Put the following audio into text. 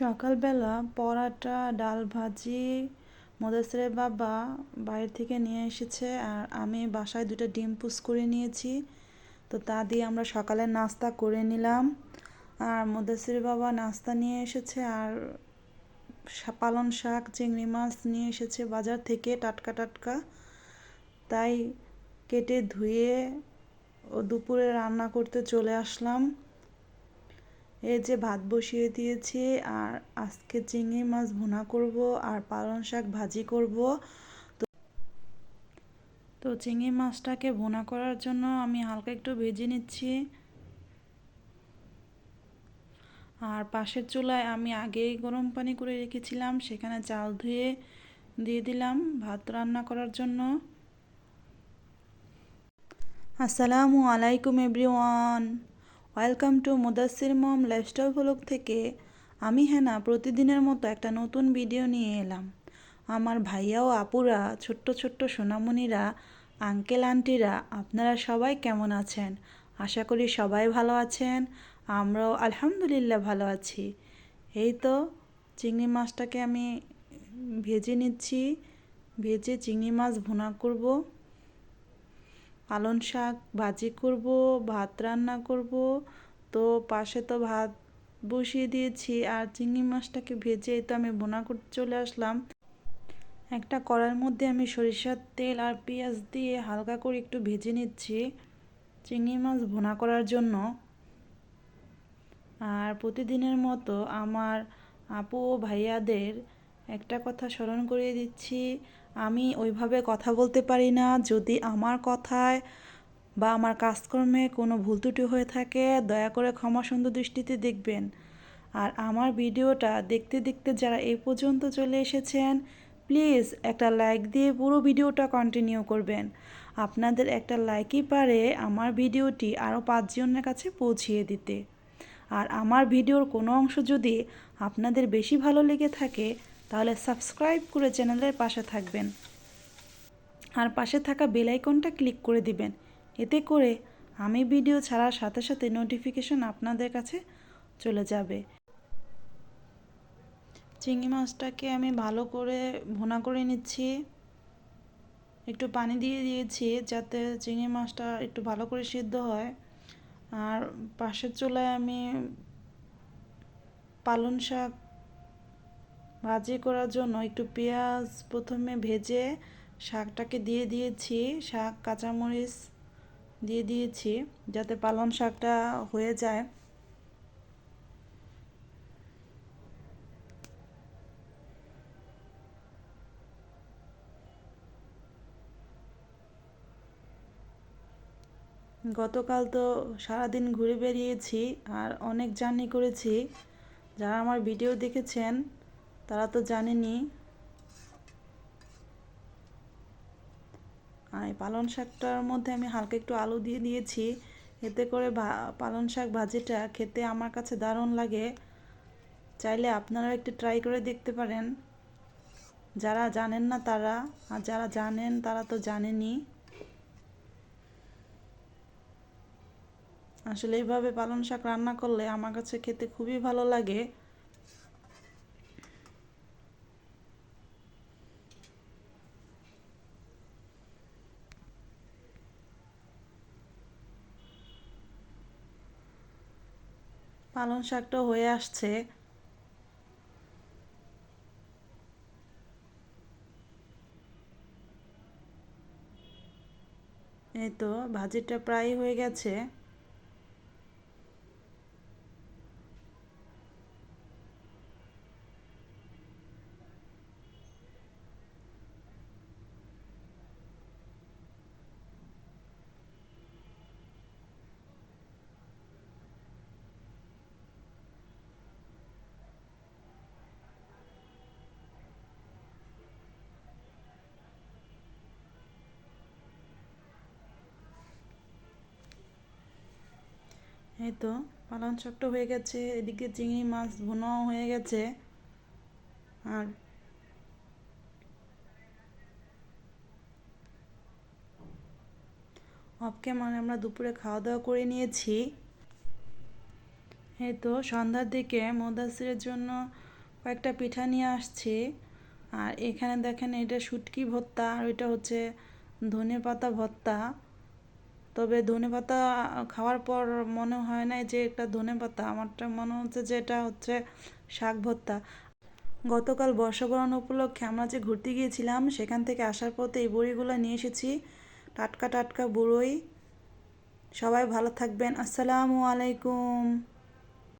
সকালবেলা পরাটা, ডাল ভাজি, মোদাসেরের বাবা বাইরে থেকে নিয়ে এসেছে আর আমি বাসায় দুটো ডিম পুস করে নিয়েছি। তো তা দিয়ে আমরা সকালে নাস্তা করে নিলাম। আর মোদাসের বাবা নাস্তা নিয়ে এসেছে আর পালন শাক, চিংড়ি মাছ নিয়ে এসেছে বাজার থেকে টাটকা টাটকা। তাই কেটে ধুয়ে ও দুপুরে রান্না করতে চলে আসলাম। এই যে ভাত বসিয়ে দিয়েছি, আর আজকে চিংড়ি মাছ ভুনা করব আর পালং শাক ভাজি করব। তো তো চিংড়ি মাছটাকে ভুনা করার জন্য আমি হালকা একটু ভেজে নিচ্ছি। আর পাশের চুলায় আমি আগেই গরম পানি করে রেখেছিলাম, সেখানে চাল ধুয়ে দিয়ে দিলাম ভাত রান্না করার জন্য। আসসালামু আলাইকুম everyone. Welcome to Mudassir mom lifestyle blog থেকে আমি হেনা প্রতিদিনের মতো একটা নতুন ভিডিও নিয়ে এলাম। আমার ভাইয়া ও আপুরা, ছোট্ট ছোট্ট সোনামণিরা, আঙ্কেল আন্টিরা, আপনারা সবাই কেমন আছেন? আশা করি সবাই ভালো আছেন, আমরাও আলহামদুলিল্লাহ ভালো আছি। এই তো চিংড়ি মাছটাকে আমি ভেজে নিচ্ছি, ভেজে চিংড়ি মাছ ভুনা করব। পালন শাক ভাজি করব, ভাত রান্না করব। তো পাশে তো ভাত বসিয়ে দিয়েছি আর চিংড়ি মাছটাকে ভেজে তো আমি বোনা করতে চলে আসলাম। একটা কড়ার মধ্যে আমি সরিষার তেল আর পেঁয়াজ দিয়ে হালকা করে একটু ভেজে নিচ্ছি চিংড়ি মাছ ভুনা করার জন্য। আর প্রতিদিনের মতো আমার আপু ও ভাইয়াদের একটা কথা স্মরণ করিয়ে দিচ্ছি। আমি ওইভাবে কথা বলতে পারি না। যদি আমার কথায় বা আমার কাজকর্মে কোনো ভুল ত্রুটি হয়ে থাকে, দয়া করে ক্ষমা সুন্দর দৃষ্টিতে দেখবেন। আর আমার ভিডিওটা দেখতে দেখতে যারা এই পর্যন্ত চলে এসেছেন, প্লিজ একটা লাইক দিয়ে পুরো ভিডিওটা কন্টিনিউ করবেন। আপনাদের একটা লাইকই পারে আমার ভিডিওটি আরও পাঁচজনের কাছে পৌঁছিয়ে দিতে। আর আমার ভিডিওর কোনো অংশ যদি আপনাদের বেশি ভালো লেগে থাকে তাহলে সাবস্ক্রাইব করে চ্যানেলের পাশে থাকবেন। আর পাশে থাকা বেল আইকনটা ক্লিক করে দিবেন। এতে করে আমি ভিডিও ছাড়ার সাথে সাথে নোটিফিকেশন আপনাদের কাছে চলে যাবে। চিংড়ি মাছটাকে আমি ভালো করে ভুনা করে নিচ্ছি। একটু পানি দিয়ে দিয়েছি যাতে চিংড়ি মাছটা একটু ভালো করে সিদ্ধ হয়। আর পাশের চুলায় আমি পালন শাক ভাজি করার জন্য একটু পেঁয়াজ প্রথমে ভেজে শাকটাকে দিয়ে দিয়েছি, শাক, কাঁচামরিচ দিয়ে দিয়েছি, যাতে পালন শাকটা হয়ে যায়। গতকাল তো সারাদিন ঘুরে বেরিয়েছি আর অনেক জার্নি করেছি। যারা আমার ভিডিও দেখেছেন তারা তো জানেনি। আর পালন শাকটার মধ্যে আমি হালকা একটু আলু দিয়ে দিয়েছি। এতে করে পালন শাক ভাজিটা খেতে আমার কাছে দারুণ লাগে। চাইলে আপনারা একটু ট্রাই করে দেখতে পারেন। যারা জানেন না তারা, আর যারা জানেন তারা তো জানেনই আসলে এইভাবে পালং শাক রান্না করলে আমার কাছে খেতে খুবই ভালো লাগে। পালং শাকটা হয়ে আসছে। এই তো ভাজিটা প্রায় হয়ে গেছে। এই তো, পালং শাকটা হয়ে গেছে, এদিকে চিংড়ি মাছ ভুনাও হয়ে গেছে। আর অফকে মানে আমরা দুপুরে খাওয়া দাওয়া করে নিয়েছি। এই তো, সন্ধ্যার দিকে মোদাসিরের জন্য কয়েকটা পিঠা নিয়ে আসছি। আর এখানে দেখেন এটা শুটকি ভর্তা, আর ওইটা হচ্ছে ধনে পাতা ভর্তা। তবে ধনে পাতা খাওয়ার পর মনে হয় না যে এটা ধনে পাতা। আমারটা মনে হচ্ছে যে এটা হচ্ছে শাক ভর্তা। গতকাল বর্ষবরণ উপলক্ষে আমরা যে ঘুরতে গিয়েছিলাম, সেখান থেকে আসার পথে এই বড়িগুলো নিয়ে এসেছি। টাটকা টাটকা বড়ই। সবাই ভালো থাকবেন। আসসালামু আলাইকুম।